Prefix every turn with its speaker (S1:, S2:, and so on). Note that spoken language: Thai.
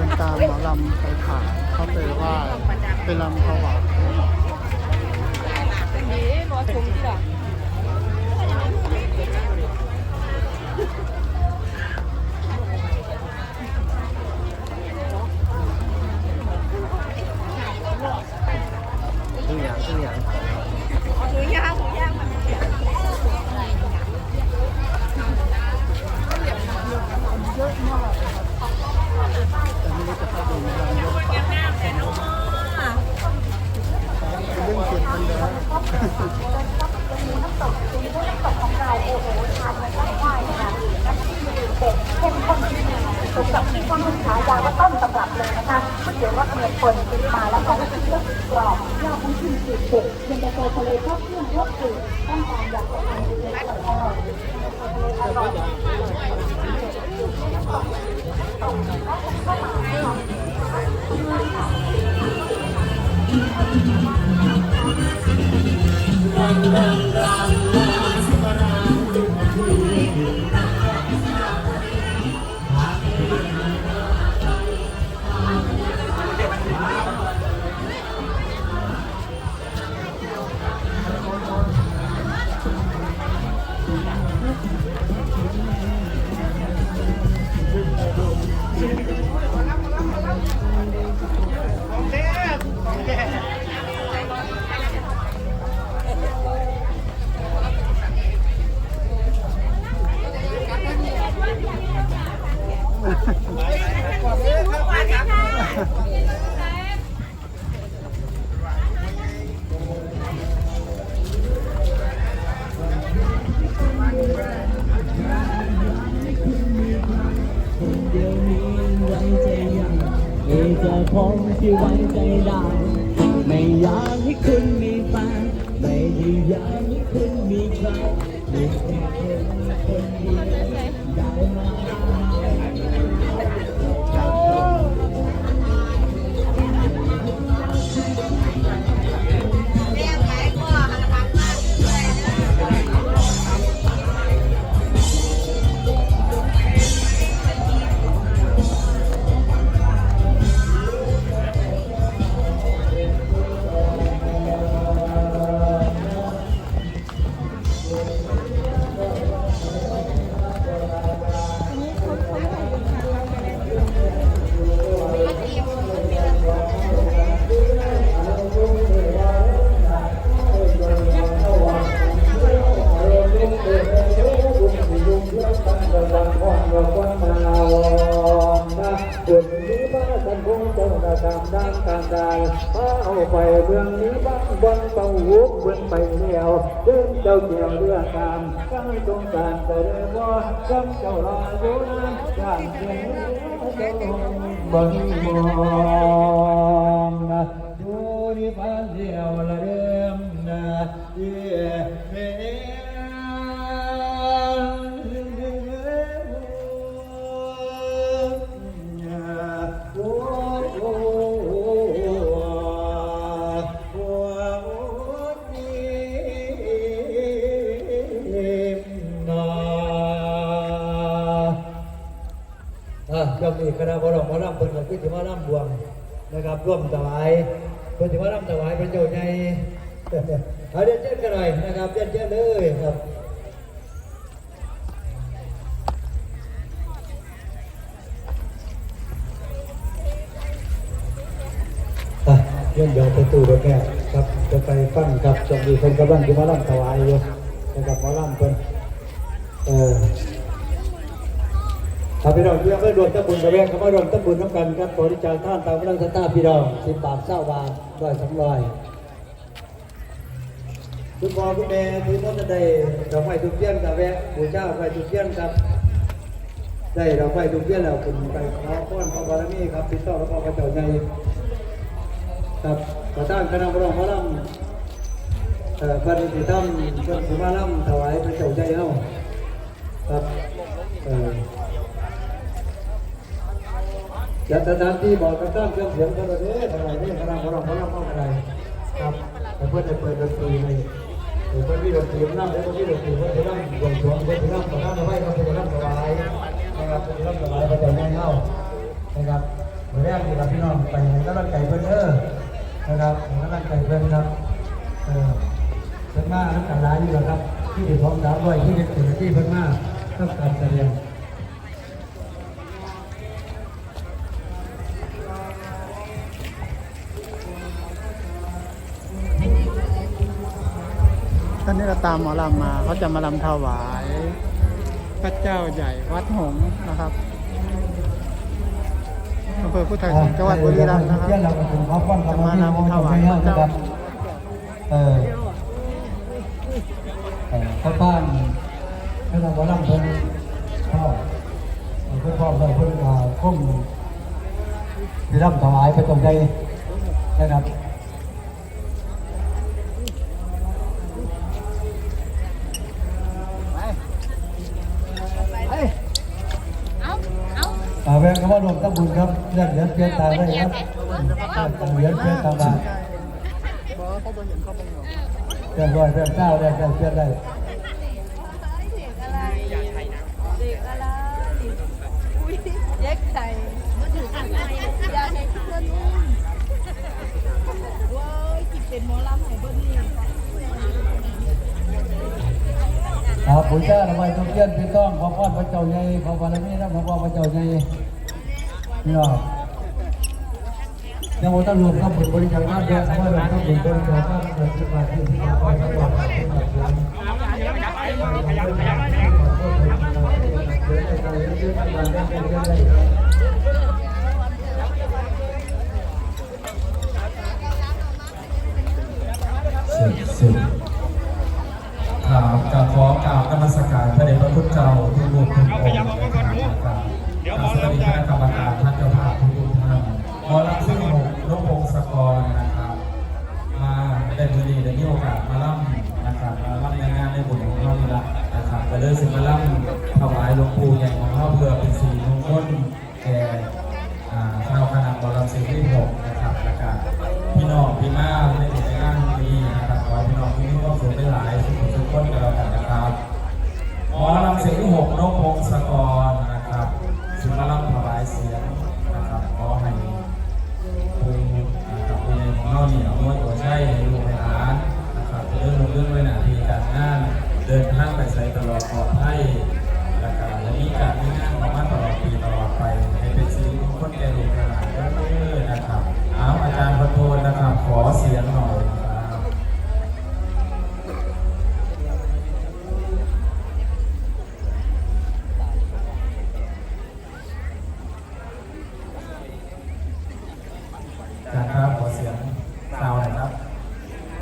S1: ดินตามหมอลำไปขายเขาเจอว่าเป็นลำถวาย
S2: นี่รอชมที่ละ
S3: ทุกอย่างทุกอย่าง
S2: หมูย่างหมูย่างมัน
S1: แต่ไม่รู้จะเข้าไปในลำเยอะหรือเปล่าเป็นเรื่องเก็บมันแล้ว
S4: สมกับที่ตั้งฉายาว่าต้นตำรับเลยนะคะก๋วยเตี๋ยวรสเมียคนกินมาแล้วก็รู้สึกว่ากรอบยอดทั้งชิ้นสุดเด็ดเย็นตาโฟทะเลทอดเครื่องรสจืดต้องการอยากจะทานดูเลยอร่อยอร่อย
S5: มีแต่ผมที่ไว้ใจได้ ไม่อยากให้คุณมีแฟนไม่ได้อยากให้คุณมีใครมีแค่คนคนเดียวได้ไหม
S6: งเจ้าหน้าตามด้านการดามาเอาไปเมืองนี้บ้างบนเป่าวุบเมืองไปเดียวเดินเจ้าเกี่ยวเรื่องตามตั้งตรงการแต่เรื่องว่าจำเจ้ารออยู่นั้นอย่างเดียวเจ้าบังมอ คณะย่อ
S3: มมีคณะรมหมเพิ่นกับพิธีมาลำบวงนะครับ ร่วมถวายพิ่นสิมาลำถวายพระเจ้าใหญ่เอาเรียนเชิญกันหน่อยนะครับเรียนเชิญเลยครับเรื่องเดี๋ยวไปตู้รถแม่ครับจะไปฟังกับจงดีเพิ่นกำลังที่มาล่ำถวายอยู่นะครับมาล่ำเพิ่นเออ ถ้าพี่น้องที่ยังไม่รวมตะบุญกระแวงก็มารวมตะบุญน้ำกันครับบริจาคท่านตามกำลังศรัทธาพี่น้องสิบบาทเศร้าบาทร้อยสองร้อยคุณพ่อคุณแม่ที่พ่อจะได้ดอกไม้ทุกเทียนกับแวะบูชาดอกไม้ทุกเทียนครับได้ดอกไม้ทุกเทียนแล้วคุณไปขอพรพระบารมีครับติดต่อหลวงพ่อพระเจ้าใหญ่ครับประธานคณะบรมหมอลำเอ่อปฏิทินธรรมพิ่นสิมาลำถวายพระเจ้าใจเฮาครับเอ่อ จัดสถานที่บอกกับตั้งเครื่องเสียงกันเลยเด้ออะไรนี่คณะบรมหมอลำเข้าอะไรครับแต่เพื่อนจะเปิดดนตรีให้เลยเพื่อนมีดนตรีนั่งแล้วก็มีดนตรีเพื่อนจะนั่งวงสวงเพื่อนจะนั่งประธานเอาไว้ครับเพื่อนจะนั่งถวายนะครับเพื่อนจะนั่งถวายพระเจ้าใจเฮานะครับวันรกนี่ครับพี่น้องไปให้กำลังใจเพิ่อนเด้อนะครับให้กำลังใจเพิ่อนครับเออเพิ่นมากน้ำกันหลายอยู่แล้วครับที่ถึงของสามร้อยที่เด็กถึงที่เพิ่นมากต้องการแสดง
S1: อนนี้เราตามหมอลำมาเขาจะมาลำถวาย พระเจ้าใหญ่วัดหงนะครับอำเภอพุทธไทยจังหวัดบุรีรัมย์นะครับ
S3: เที่ยงเราก็ถึงพระป้อน
S1: จะ
S3: คำ
S1: มา
S3: ว่าที่มอง
S1: ลำถ
S3: จะ
S1: วา
S3: ไม่
S1: ย
S3: เย
S1: พ
S3: อะ
S1: ระ
S3: นะ
S1: เจ้า
S3: ครับเออเออข้าวต้านให้เราบอกลำเพิ่นพ่อเพิ่นพ่อเพิ่นเพิ่นอ่าคุ้มที่รับถวายไปตรงใจนะครับ แวะคำว่ารวมทั้งบุญครับเรื่องเหรียญเพียรตามได้ครับเหรียญเพียรตามมาเรียบร้อยเรียบเก้าเรียบเก้าเพียรได้
S2: เด็กอะไรเด็กอะไรอุ้ยเย็กใส่มาถือกันไหนยาในเพื่อนอุ้มว้ายจิบเป็นหมอลำไหนบ้านี่
S3: ครับผู้เจ้าทำไมต้องเพียรพี่ต้องขอพรพระเจ้าใหญ่ขอบารมีนะขอพรพระเจ้าใหญ่ นี่เนาะยังว่าต้องรวมทั้งบุญบริจาคมากเยอะว่ารวมทั้งบุญบริจาคมากเกินสิบบาทที่สิบบาทไปทั้งหมดที่มาถึง
S6: สุดสุดถามกับขอกราบนมัสการพระเดชพระคุณเจ้าทุกรูปทุกองค์นะครับเดี๋ยวสวัสดีคณะกรรมการ